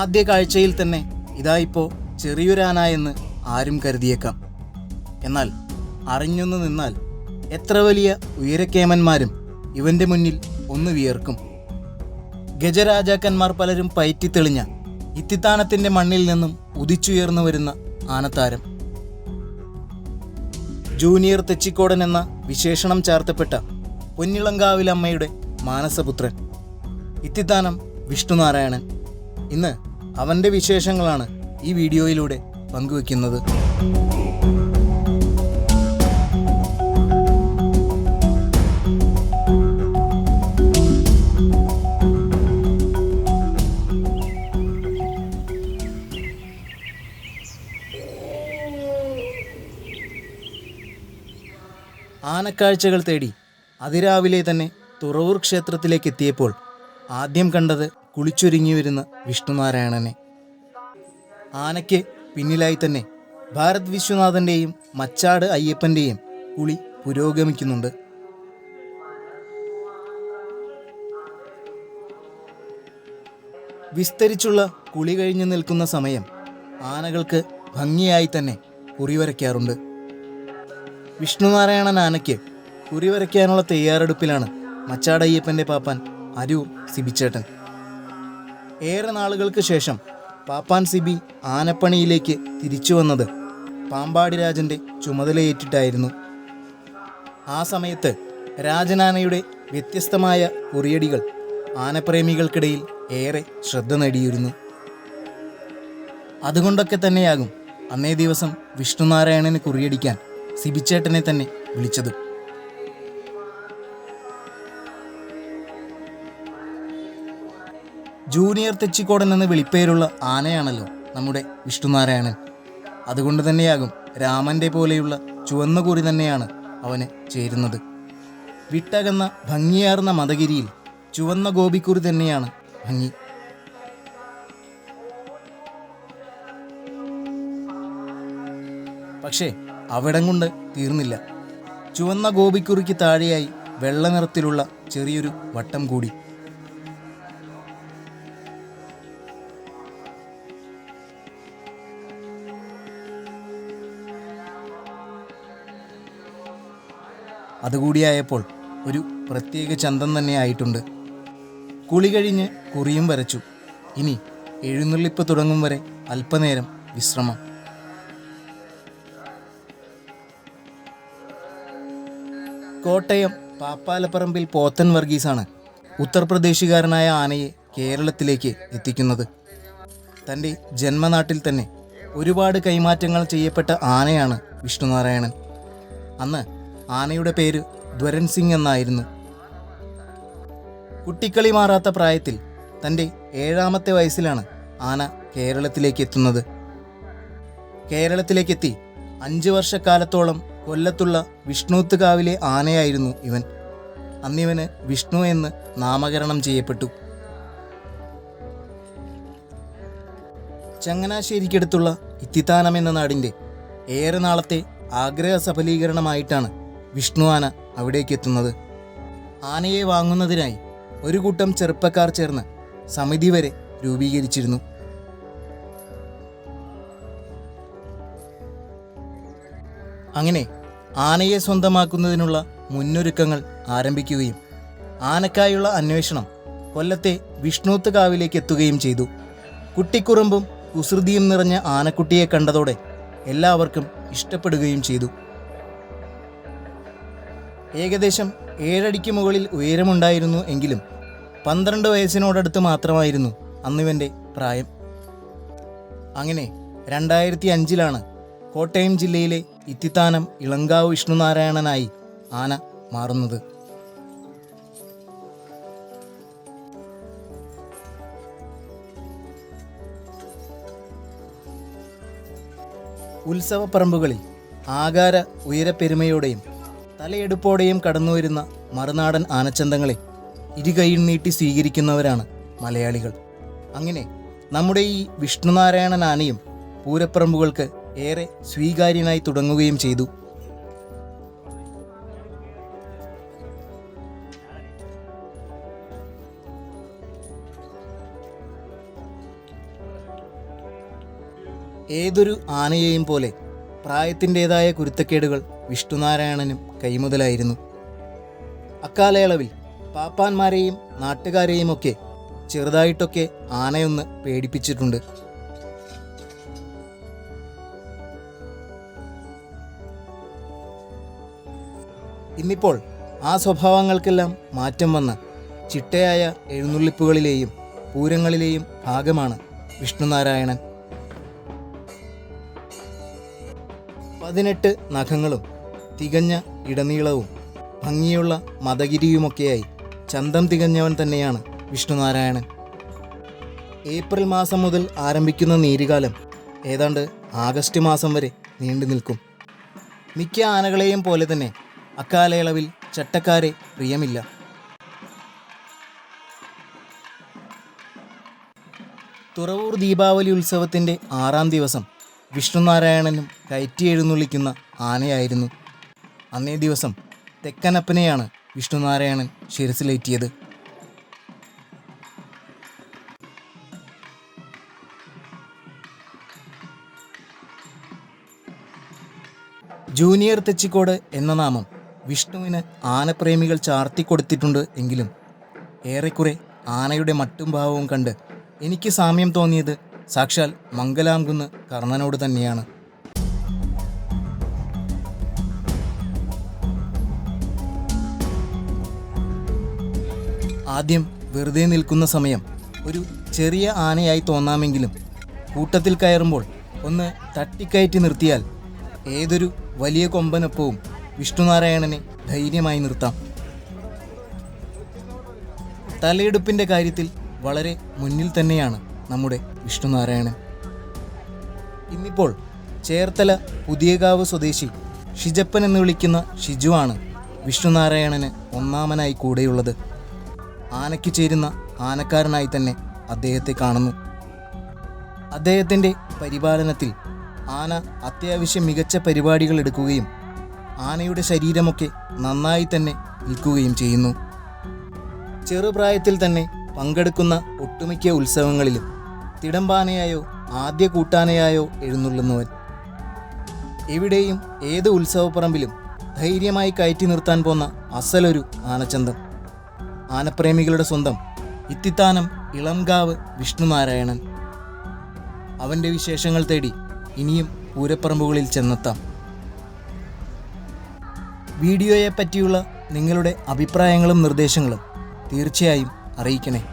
ആദ്യ കാഴ്ചയിൽ തന്നെ ഇതായിപ്പോ ചെറിയൊരാന എന്ന് ആരും കരുതിയേക്കാം. എന്നാൽ അറിഞ്ഞൊന്നു നിന്നാൽ എത്ര വലിയ ഉയരക്കേമന്മാരും ഇവന്റെ മുന്നിൽ ഒന്ന് വിയർക്കും. ഗജരാജാക്കന്മാർ പലരും പയറ്റിത്തെളിഞ്ഞ ഇത്തിത്താനത്തിന്റെ മണ്ണിൽ നിന്നും ഉദിച്ചുയർന്നു വരുന്ന ആനത്താരം. ജൂനിയർ തെച്ചിക്കോടൻ എന്ന വിശേഷണം ചാർത്തപ്പെട്ട പൊന്നിളങ്കാവിലമ്മയുടെ മാനസപുത്രൻ. ഇത്തിത്താനം വിഷ്ണുനാരായണൻ. ഇന്ന് അവന്റെ വിശേഷങ്ങളാണ് ഈ വീഡിയോയിലൂടെ പങ്കുവെക്കുന്നത്. ആനക്കാഴ്ചകൾ തേടി അതിരാവിലെ തന്നെ തുറവൂർ ക്ഷേത്രത്തിലേക്ക് എത്തിയപ്പോൾ ആദ്യം കണ്ടത് കുളിച്ചൊരുങ്ങി വരുന്ന വിഷ്ണുനാരായണനെ. ആനയ്ക്ക് പിന്നിലായി തന്നെ ഭാരത് വിശ്വനാഥന്റെയും മച്ചാട് അയ്യപ്പന്റെയും കുളി പുരോഗമിക്കുന്നുണ്ട്. വിസ്തരിച്ചുള്ള കുളി കഴിഞ്ഞു നിൽക്കുന്ന സമയം ആനകൾക്ക് ഭംഗിയായി തന്നെ കുറിവരയ്ക്കാറുണ്ട്. വിഷ്ണുനാരായണൻ ആനയ്ക്ക് കുറിവരയ്ക്കാനുള്ള തയ്യാറെടുപ്പിലാണ് മച്ചാടയ്യപ്പന്റെ പാപ്പാൻ അരൂർ സിബിച്ചേട്ടൻ. ഏറെ നാളുകൾക്ക് ശേഷം പാപ്പാൻ സിബി ആനപ്പണിയിലേക്ക് തിരിച്ചു വന്നത് പാമ്പാടി രാജന്റെ ചുമതലയേറ്റിട്ടായിരുന്നു. ആ സമയത്ത് രാജനാനയുടെ വ്യത്യസ്തമായ കുറിയടികൾ ആനപ്രേമികൾക്കിടയിൽ ഏറെ ശ്രദ്ധ നേടിയിരുന്നു. അതുകൊണ്ടൊക്കെ തന്നെയാകും അന്നേ ദിവസം വിഷ്ണുനാരായണന് കുറിയടിക്കാൻ സിബിച്ചേട്ടനെ തന്നെ വിളിച്ചത്. ജൂനിയർ തെച്ചിക്കോടൻ എന്ന വിളിപ്പേരുള്ള ആനയാണല്ലോ നമ്മുടെ വിഷ്ണുനാരായണൻ. അതുകൊണ്ട് തന്നെയാകും രാമന്റെ പോലെയുള്ള ചുവന്ന കുറി തന്നെയാണ് അവന് ചേരുന്നത്. വിട്ടകന്ന ഭംഗിയാർന്ന മതഗിരിയിൽ ചുവന്ന ഗോപിക്കുറി തന്നെയാണ് ഭംഗി. പക്ഷേ അവിടം കൊണ്ട് തീർന്നില്ല. ചുവന്ന ഗോപിക്കുറിക്ക് താഴെയായി വെള്ള നിറത്തിലുള്ള ചെറിയൊരു വട്ടം കൂടി. അതുകൂടിയായപ്പോൾ ഒരു പ്രത്യേക ചന്തം തന്നെ ആയിട്ടുണ്ട്. കുളി കഴിഞ്ഞ് കുറിയും വരച്ചു. ഇനി എഴുന്നള്ളിപ്പ് തുടങ്ങും വരെ അല്പനേരം വിശ്രമം. കോട്ടയം പാപ്പാലപ്പറമ്പിൽ പോത്തൻ വർഗീസാണ് ഉത്തർപ്രദേശുകാരനായ ആനയെ കേരളത്തിലേക്ക് എത്തിക്കുന്നത്. തന്റെ ജന്മനാട്ടിൽ തന്നെ ഒരുപാട് കൈമാറ്റങ്ങൾ ചെയ്യപ്പെട്ട ആനയാണ് വിഷ്ണുനാരായണൻ. അന്ന് ആനയുടെ പേര് ധ്വരൻ സിംഗ് എന്നായിരുന്നു. കുട്ടിക്കളി മാറാത്ത പ്രായത്തിൽ തന്റെ ഏഴാമത്തെ വയസ്സിലാണ് ആന കേരളത്തിലേക്ക് എത്തുന്നത്. കേരളത്തിലേക്കെത്തി അഞ്ച് വർഷക്കാലത്തോളം കൊല്ലത്തുള്ള വിഷ്ണുത്തുകാവിലെ ആനയായിരുന്നു ഇവൻ. അന്നിവന് വിഷ്ണു എന്ന് നാമകരണം ചെയ്യപ്പെട്ടു. ചങ്ങനാശ്ശേരിക്കടുത്തുള്ള ഇത്തിത്താനം എന്ന നാടിന്റെ ഏറെ നാളത്തെ ആഗ്രഹ സഫലീകരണമായിട്ടാണ് വിഷ്ണു ആന അവിടേക്ക് എത്തുന്നത്. ആനയെ വാങ്ങുന്നതിനായി ഒരു കൂട്ടം ചെറുപ്പക്കാർ ചേർന്ന് സമിതി വരെ രൂപീകരിച്ചിരുന്നു. അങ്ങനെ ആനയെ സ്വന്തമാക്കുന്നതിനുള്ള മുന്നൊരുക്കങ്ങൾ ആരംഭിക്കുകയും ആനക്കായുള്ള അന്വേഷണം കൊല്ലത്തെ വിഷ്ണുത്ത് കാവിലേക്ക് എത്തുകയും ചെയ്തു. കുട്ടിക്കുറുമ്പും കുസൃതിയും നിറഞ്ഞ ആനക്കുട്ടിയെ കണ്ടതോടെ എല്ലാവർക്കും ഇഷ്ടപ്പെടുകയും ചെയ്തു. ഏകദേശം ഏഴടിക്ക് മുകളിൽ ഉയരമുണ്ടായിരുന്നു എങ്കിലും പന്ത്രണ്ട് വയസ്സിനോടടുത്ത് മാത്രമായിരുന്നു അന്നിവന്റെ പ്രായം. അങ്ങനെ രണ്ടായിരത്തി അഞ്ചിലാണ് കോട്ടയം ജില്ലയിലെ ഇത്തിത്താനം ഇളങ്കാവ് വിഷ്ണുനാരായണനായി ആന മാറുന്നത്. ഉത്സവപ്പറമ്പുകളിൽ ആകാര ഉയരപ്പെരുമയോടെയും തലയെടുപ്പോടെയും കടന്നു വരുന്ന മറുനാടൻ ആനച്ചന്തങ്ങളെ ഇരുകൈയിൽ നീട്ടി സ്വീകരിക്കുന്നവരാണ് മലയാളികൾ. അങ്ങനെ നമ്മുടെ ഈ വിഷ്ണുനാരായണൻ ആനയും പൂരപ്പറമ്പുകൾക്ക് ഏറെ സ്വീകാര്യനായി തുടങ്ങുകയും ചെയ്തു. ഏതൊരു ആനയെയും പോലെ പ്രായത്തിന്റെതായ കുരുത്തക്കേടുകൾ വിഷ്ണുനാരായണനും കൈമുതലായിരുന്നു. അക്കാലയളവിൽ പാപ്പാന്മാരെയും നാട്ടുകാരെയുമൊക്കെ ചെറുതായിട്ടൊക്കെ ആനയൊന്ന് പേടിപ്പിച്ചിട്ടുണ്ട്. ഇന്നിപ്പോൾ ആ സ്വഭാവങ്ങൾക്കെല്ലാം മാറ്റം വന്ന ചിട്ടയായ എഴുന്നള്ളിപ്പുകളിലെയും പൂരങ്ങളിലെയും ഭാഗമാണ് വിഷ്ണുനാരായണൻ. പതിനെട്ട് നഖങ്ങളും തികഞ്ഞ ഇടനീളവും ഭംഗിയുള്ള മതഗിരിയുമൊക്കെയായി ചന്തം തികഞ്ഞവൻ തന്നെയാണ് വിഷ്ണുനാരായണൻ. ഏപ്രിൽ മാസം മുതൽ ആരംഭിക്കുന്ന നീരുകാലം ഏതാണ്ട് ആഗസ്റ്റ് മാസം വരെ നീണ്ടു നിൽക്കും. മിക്ക ആനകളെയും പോലെ തന്നെ അക്കാലയളവിൽ ചട്ടക്കാരെ പ്രിയമില്ല. തുറവൂർ ദീപാവലി ഉത്സവത്തിന്റെ ആറാം ദിവസം വിഷ്ണുനാരായണനും കയറ്റി എഴുന്നള്ളിക്കുന്ന ആനയായിരുന്നു അന്നേ ദിവസം തെക്കനപ്പനെയാണ് വിഷ്ണുനാരായണൻ ശിരസിലേറ്റിയത്. ജൂനിയർ തെച്ചിക്കോട് എന്ന നാമം വിഷ്ണുവിന് ആനപ്രേമികൾ ചാർത്തിക്കൊടുത്തിട്ടുണ്ട് എങ്കിലും ഏറെക്കുറെ ആനയുടെ മട്ടും ഭാവവും കണ്ട് എനിക്ക് സാമ്യം തോന്നിയത് സാക്ഷാൽ മംഗലാംകുന്ന് കർണനോട് തന്നെയാണ്. ആദ്യം വെറുതെ നിൽക്കുന്ന സമയം ഒരു ചെറിയ ആനയായി തോന്നാമെങ്കിലും കൂട്ടത്തിൽ കയറുമ്പോൾ ഒന്ന് തട്ടിക്കയറ്റി നിർത്തിയാൽ ഏതൊരു വലിയ കൊമ്പനൊപ്പവും വിഷ്ണുനാരായണനെ ധൈര്യമായി നിർത്താം. തലയെടുപ്പിന്റെ കാര്യത്തിൽ വളരെ മുന്നിൽ തന്നെയാണ് നമ്മുടെ വിഷ്ണുനാരായണൻ. ഇന്നിപ്പോൾ ചേർത്തല പുതിയകാവ് സ്വദേശി ഷിജപ്പൻ എന്ന് വിളിക്കുന്ന ഷിജുവാണ് വിഷ്ണുനാരായണന് ഒന്നാമനായി കൂടെയുള്ളത്. ആനയ്ക്ക് ചേരുന്ന ആനക്കാരനായി തന്നെ അദ്ദേഹത്തെ കാണുന്നു. അദ്ദേഹത്തിന്റെ പരിപാലനത്തിൽ ആന അത്യാവശ്യം മികച്ച പരിപാടികൾ എടുക്കുകയും ആനയുടെ ശരീരമൊക്കെ നന്നായി തന്നെ നിൽക്കുകയും ചെയ്യുന്നു. ചെറുപ്രായത്തിൽ തന്നെ പങ്കെടുക്കുന്ന ഒട്ടുമിക്ക ഉത്സവങ്ങളിലും തിടമ്പാനയായോ ആദ്യ കൂട്ടാനയായോ എഴുന്നള്ളുന്നവൻ. എവിടെയും ഏത് ഉത്സവപ്പറമ്പിലും ധൈര്യമായി കയറ്റി നിർത്താൻ പോന്ന അസലൊരു ആനച്ചന്തം. ആനപ്രേമികളുടെ സ്വന്തം ഇത്തിത്താനം ഇളംകാവ് വിഷ്ണുനാരായണൻ. അവന്റെ വിശേഷങ്ങൾ തേടി ഇനിയും പൂരപ്പറമ്പുകളിൽ ചെന്നെത്താം. വീഡിയോയെ പറ്റിയുള്ള നിങ്ങളുടെ അഭിപ്രായങ്ങളും നിർദ്ദേശങ്ങളും തീർച്ചയായും അറിയിക്കണേ.